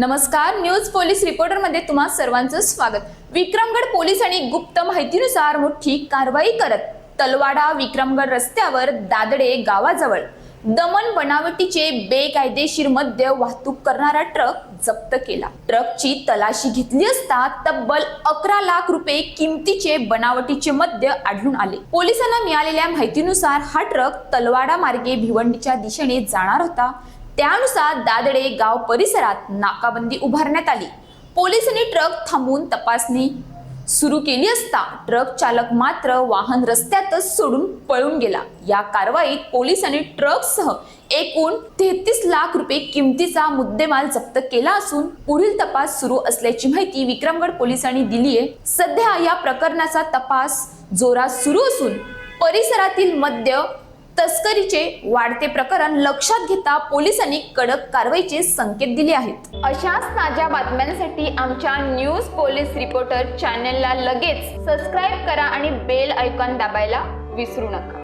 नमस्कार news police रिपोर्टरमध्ये तुम्हा सर्वांचं स्वागत. विक्रमगड पोलिसांनी गुप्त माहितीनुसार मोठी कारवाई करत तलवाडा विक्रमगड रस्त्यावर दादडे गावाजवळ. दमन बनावटीचे बेकायदेशीर मद्य वाहतूक करणारा ट्रक जप्त केला. ट्रकची तलाशी घेतली असता तब्बल अकरा लाख रुपये किमतीचे बनावटीचे मद्य आढळून आले. पोलिसांना मिळालेल्या माहितीनुसार हा ट्रक तलवाडा मार्गे भिवंडीच्या दिशेने जाणार होता. त्यानुसार दादडे गाव परिसरात नाकाबंदी उभारण्यात आली. पोलिसांनी ट्रक थांबवून तपासणी सुरू केली असता ट्रक चालक मात्र वाहन रस्त्यातच सोडून पळून गेला. या कारवाईत पोलिसांनी ट्रकसह एकूण तेहतीस लाख रुपये किमतीचा मुद्देमाल जप्त केला असून पुढील तपास सुरू असल्याची माहिती विक्रमगड पोलिसांनी दिली आहे सध्या या प्रकरणाचा तपास जोरात सुरू असून परिसरातील मद्य तस्करीचे वाढते प्रकरण लक्षात घेता पोलिसांनी कडक कारवाईचे संकेत दिले आहेत. अशाच ताज्या बातम्यांसाठी आमच्या न्यूज पोलीस रिपोर्टर चॅनलला लगेच सबस्क्राईब करा आणि बेल ऐकॉन दाबायला विसरू नका.